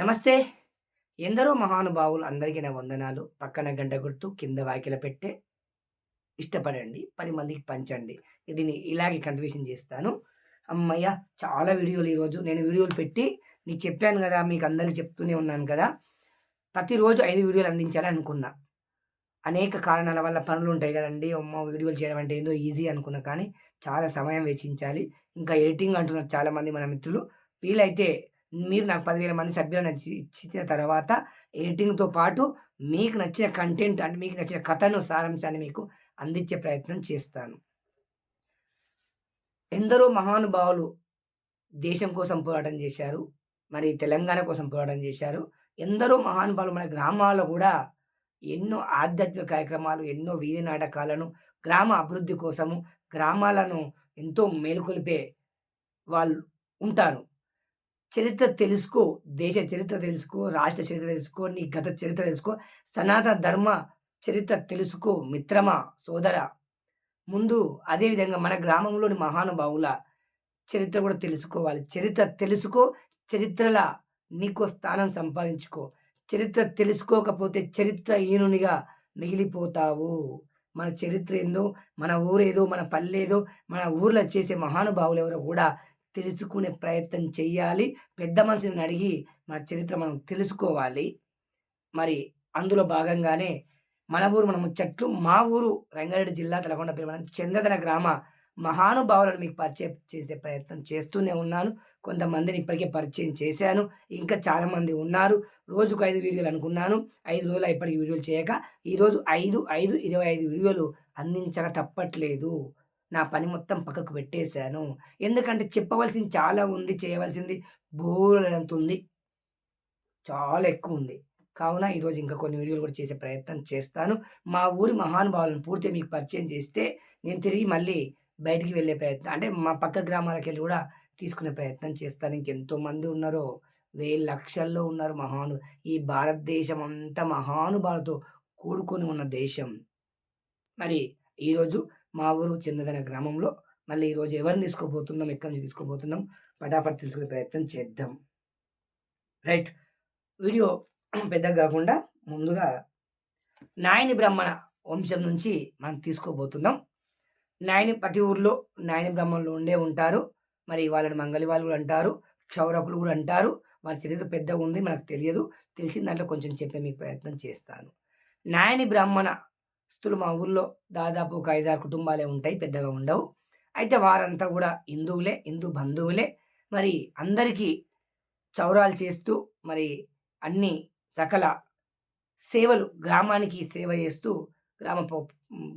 నమస్తే. ఎందరో మహానుభావులు అందరికీ నా వందనాలు. పక్కన గంట గుర్తు కింద వాకిల పెట్టే ఇష్టపడండి. పది మందికి పంచండి. దీన్ని ఇలాగే కంటిన్యూషన్ చేస్తాను. అమ్మయ్య చాలా వీడియోలు ఈరోజు నేను వీడియోలు పెట్టి నీకు చెప్పాను కదా మీకు అందరికి చెప్తూనే ఉన్నాను కదా. ప్రతిరోజు ఐదు వీడియోలు అందించాలని అనుకున్నా అనేక కారణాల వల్ల పనులు ఉంటాయి కదండి. అమ్మ వీడియోలు చేయడం అంటే ఏదో ఈజీ అనుకున్నా కానీ చాలా సమయం వెచ్చించాలి. ఇంకా ఎడిటింగ్ అంటున్నారు చాలామంది మన మిత్రులు. వీలైతే మీరు నాకు పదివేల మంది సభ్యులను నచ్చి ఇచ్చిన తర్వాత ఎడిటింగ్తో పాటు మీకు నచ్చిన కంటెంట్ అంటే మీకు నచ్చిన కథను సారాంశాన్ని మీకు అందించే ప్రయత్నం చేస్తాను. ఎందరో మహానుభావులు దేశం కోసం పోరాటం చేశారు. మరి తెలంగాణ కోసం పోరాటం చేశారు. ఎందరో మహానుభావులు మన గ్రామాల్లో కూడా ఎన్నో ఆధ్యాత్మిక కార్యక్రమాలు ఎన్నో వీధి నాటకాలను గ్రామ అభివృద్ధి కోసము గ్రామాలను ఎంతో మేలుకొలిపే వాళ్ళు ఉంటారు. చరిత్ర తెలుసుకో దేశ చరిత్ర తెలుసుకో రాష్ట్ర చరిత్ర తెలుసుకో నీ గత చరిత్ర తెలుసుకో సనాతన ధర్మ చరిత్ర తెలుసుకో మిత్రమా సోదర. ముందు అదేవిధంగా మన గ్రామంలోని మహానుభావుల చరిత్ర కూడా తెలుసుకోవాలి. చరిత్ర తెలుసుకో చరిత్రల నీకో స్థానం సంపాదించుకో. చరిత్ర తెలుసుకోకపోతే చరిత్ర ఈనునిగా మిగిలిపోతావు. మన చరిత్ర ఏందో మన ఊరేదో మన పల్లెదో మన ఊర్లో చేసే మహానుభావులు ఎవరో కూడా తెలుసుకునే ప్రయత్నం చేయాలి పెద్ద మనుషులను అడిగి మన చరిత్ర మనం తెలుసుకోవాలి. మరి అందులో భాగంగానే మన ఊరు మన ముచ్చట్లు మా ఊరు రంగారెడ్డి జిల్లా తలకొండ మనం చందదన గ్రామ మహానుభావులను మీకు పరిచయం చేసే ప్రయత్నం చేస్తూనే ఉన్నాను. కొంతమందిని ఇప్పటికే పరిచయం చేశాను. ఇంకా చాలామంది ఉన్నారు. రోజుకు ఐదు వీడియోలు అనుకున్నాను. ఐదు రోజులు ఇప్పటికి వీడియోలు చేయక ఈరోజు ఐదు ఐదు ఇరవై ఐదు వీడియోలు అందించక తప్పట్లేదు. నా పని మొత్తం పక్కకు పెట్టేశాను. ఎందుకంటే చెప్పవలసింది చాలా ఉంది చేయవలసింది బోలెడంత ఉంది. చాలా ఎక్కువ ఉంది. కావున ఈరోజు ఇంకా కొన్ని వీడియోలు కూడా చేసే ప్రయత్నం చేస్తాను. మా ఊరి మహానుభావులను పూర్తిగా మీకు పరిచయం చేస్తే నేను తిరిగి మళ్ళీ బయటికి వెళ్ళే ప్రయత్నం అంటే మా పక్క గ్రామాలకు వెళ్ళి కూడా తీసుకునే ప్రయత్నం చేస్తాను. ఇంకెంతో మంది ఉన్నారో వేల లక్షల్లో ఉన్నారు మహాను ఈ భారతదేశం అంతా మహానుభావులతో కూడుకొని ఉన్న దేశం. మరి ఈరోజు మా ఊరు చెందదన గ్రామంలో మళ్ళీ ఈరోజు ఎవరిని తీసుకోబోతున్నాం ఎక్కడి నుంచి తీసుకోబోతున్నాం ఫటాఫట్ తెలుసుకునే ప్రయత్నం చేద్దాం. రైట్. వీడియో పెద్దగా కాకుండా ముందుగా నాయని బ్రహ్మణ వంశం నుంచి మనం తీసుకోబోతున్నాం. నాయని ప్రతి ఊర్లో నాయని బ్రహ్మణులు ఉండే ఉంటారు. మరి వాళ్ళని మంగళి వాళ్ళు కూడా అంటారు క్షౌరకులు కూడా అంటారు. వాళ్ళ చరిత్ర పెద్దగా ఉంది మనకు తెలియదు. తెలిసిన దాంట్లో కొంచెం చెప్పే మీకు ప్రయత్నం చేస్తాను. నాయని బ్రాహ్మణ స్థులు మా ఊర్లో దాదాపు ఒక ఐదారు కుటుంబాలే ఉంటాయి పెద్దగా ఉండవు. అయితే వారంతా కూడా హిందువులే హిందూ బంధువులే. మరి అందరికీ చౌరాలు చేస్తూ మరి అన్ని సకల సేవలు గ్రామానికి సేవ చేస్తూ గ్రామ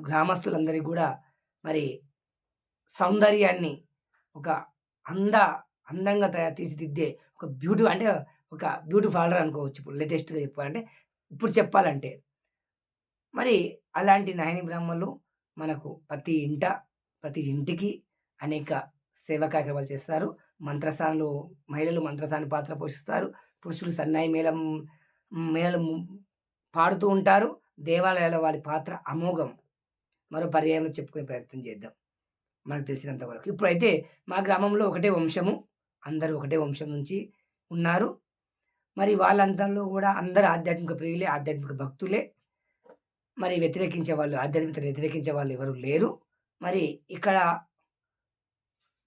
గ్రామస్తులందరికీ కూడా మరి సౌందర్యాన్ని ఒక అంద అందంగా తయారు తీర్చిదిద్దే ఒక బ్యూటీ అంటే ఒక బ్యూటీ పార్లర్ అనుకోవచ్చు ఇప్పుడు లేటెస్ట్గా చెప్పాలంటే. ఇప్పుడు చెప్పాలంటే మరి అలాంటి నాయని బ్రాహ్మణులు మనకు ప్రతి ఇంట ప్రతి ఇంటికి అనేక సేవా కార్యక్రమాలు చేస్తారు. మంత్రసానులు మహిళలు మంత్రసాని పాత్ర పోషిస్తారు. పురుషులు సన్నాయి మేళం మేళం పాడుతూ ఉంటారు. దేవాలయాల వారి పాత్ర అమోఘం. మరో పర్యాయంలో చెప్పుకునే ప్రయత్నం చేద్దాం. మనకు తెలిసినంత వరకు. ఇప్పుడైతే మా గ్రామంలో ఒకటే వంశము. అందరూ ఒకటే వంశం నుంచి ఉన్నారు. మరి వాళ్ళందరిలో కూడా అందరూ ఆధ్యాత్మిక ప్రియులే ఆధ్యాత్మిక భక్తులే. మరి వ్యతిరేకించే వాళ్ళు ఆధ్యాత్మికతను వ్యతిరేకించే వాళ్ళు ఎవరు లేరు. మరి ఇక్కడ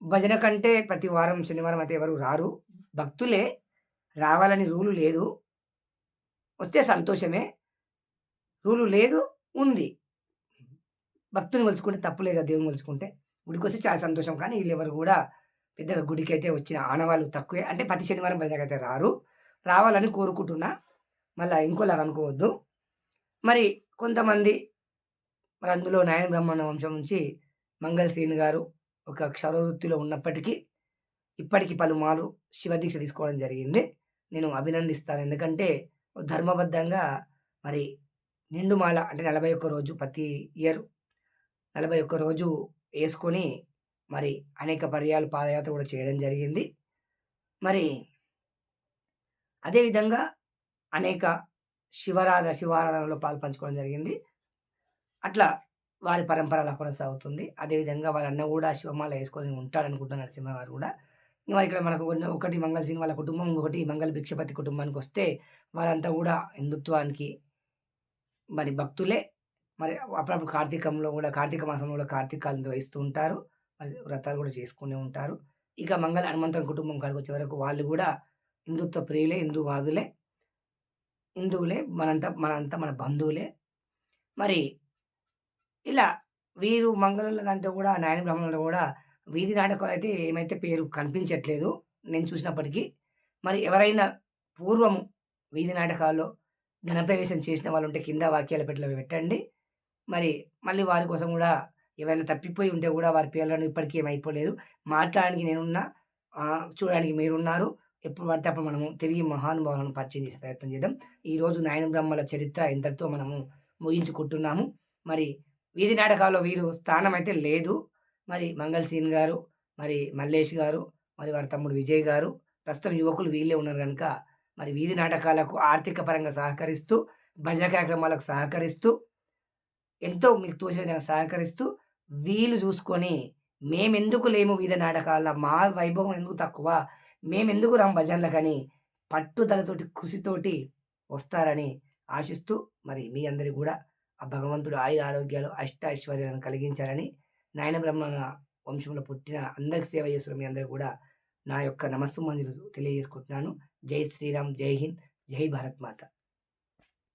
భజన కంటే ప్రతి వారం శనివారం అయితే ఎవరు రారు. భక్తులే రావాలని రూలు లేదు. వస్తే సంతోషమే. రూలు లేదు ఉంది. భక్తుని మలుచుకుంటే తప్పులేదు కదా దేవుని మలుచుకుంటే గుడికి వస్తే చాలా సంతోషం. కానీ వీళ్ళు ఎవరు కూడా పెద్దగా గుడికి అయితే వచ్చిన ఆనవాళ్ళు తక్కువే. అంటే ప్రతి శనివారం భజనకు అయితే రారు. రావాలని కోరుకుంటున్నా. మళ్ళీ ఇంకోలాగా అనుకోవద్దు. మరి కొంతమంది మరి అందులో నాయన బ్రహ్మణ వంశం నుంచి మంగళ శ్రీని గారు ఒక క్షరవృత్తిలో ఉన్నప్పటికీ ఇప్పటికి పలుమార్లు శివదీక్ష తీసుకోవడం జరిగింది. నేను అభినందిస్తాను. ఎందుకంటే ధర్మబద్ధంగా మరి నిండుమాల అంటే నలభై ఒక్క రోజు ప్రతి ఇయర్ నలభై ఒక్క రోజు వేసుకొని మరి అనేక పర్యాలు పాదయాత్ర కూడా చేయడం జరిగింది. మరి అదేవిధంగా అనేక శివరాధ శివారాధనలో పాలు పంచుకోవడం జరిగింది అట్లా వారి పరంపర అలా కొనసాగుతుంది అదేవిధంగా వాళ్ళ అన్న కూడా శివమాల వేసుకొని ఉంటాడనుకుంటున్న నరసింహ గారు కూడా ఇంకా ఇక్కడ మనకు ఉన్న ఒకటి మంగళ సింగ్ వాళ్ళ కుటుంబం, ఒకటి మంగళ భిక్షపతి కుటుంబానికి వస్తే వాళ్ళంతా కూడా హిందుత్వానికి మరి భక్తులే. మరి అప్పుడప్పుడు కార్తీకంలో కూడా కార్తీక మాసంలో కూడా కార్తీకాలు నిర్వహిస్తూ ఉంటారు. మరి వ్రతాలు కూడా చేసుకునే ఉంటారు. ఇక మంగళ హనుమంతం కుటుంబం కడుకొచ్చే వరకు వాళ్ళు కూడా హిందుత్వ ప్రియులే, హిందూవాదులే. హిందువులే. మనంతా మనంతా మన బంధువులే. మరి ఇలా వీరు మంగళోళ్ళ దాంట్లో కూడా నాయని బ్రాహ్మణుల్లో కూడా వీధి నాటకాలైతే ఏమైతే పేరు కనిపించట్లేదు నేను చూసినప్పటికీ మరి ఎవరైనా పూర్వము వీధి నాటకాల్లో ఘనప్రవేశం చేసిన వాళ్ళు ఉంటే కింద వాక్యాల పెట్టలో పెట్టండి. మరి మళ్ళీ వారి కోసం కూడా ఏమైనా తప్పిపోయి ఉంటే కూడా వారి పేర్లను ఇప్పటికి ఏమైపోలేదు మాట్లాడడానికి నేనున్నా. చూడడానికి మీరున్నారు. ఎప్పుడు పడితే అప్పుడు మనము తిరిగి మహానుభావులను పరిచయం చేసే ప్రయత్నం చేద్దాం. ఈరోజు నాయన బ్రహ్మల చరిత్ర ఇంతటితో మనము ముగించుకుంటున్నాము. మరి వీధి నాటకాల్లో వీరు స్థానం అయితే లేదు. మరి మంగళసీన్ గారు, మరి మల్లేష్ గారు, మరి వారి తమ్ముడు విజయ్ గారు, ప్రస్తుతం యువకులు వీళ్ళే ఉన్నారు కనుక మరి వీధి నాటకాలకు ఆర్థిక పరంగా సహకరిస్తూ, భజన కార్యక్రమాలకు సహకరిస్తూ, ఎంతో మీకు తోచిన విధంగా సహకరిస్తూ, వీలు చూసుకొని మేమెందుకు లేము వీధి నాటకాల మా వైభవం ఎందుకు తక్కువ? మేమెందుకు రాము భజనలకని పట్టుదలతోటి, కృషితోటి వస్తారని ఆశిస్తూ మరి మీ అందరి కూడా ఆ భగవంతుడు ఆయుర ఆరోగ్యాలు, అష్ట ఐశ్వర్యాలను కలిగించాలని నాయన బ్రహ్మణ వంశంలో పుట్టిన అందరికి సేవ చేస్తున్న మీ అందరూ కూడా నా యొక్క నమస్సు నమస్సుమాంజలు తెలియజేసుకుంటున్నాను. జై శ్రీరామ్, జై హింద్, జై భారత్ మాత.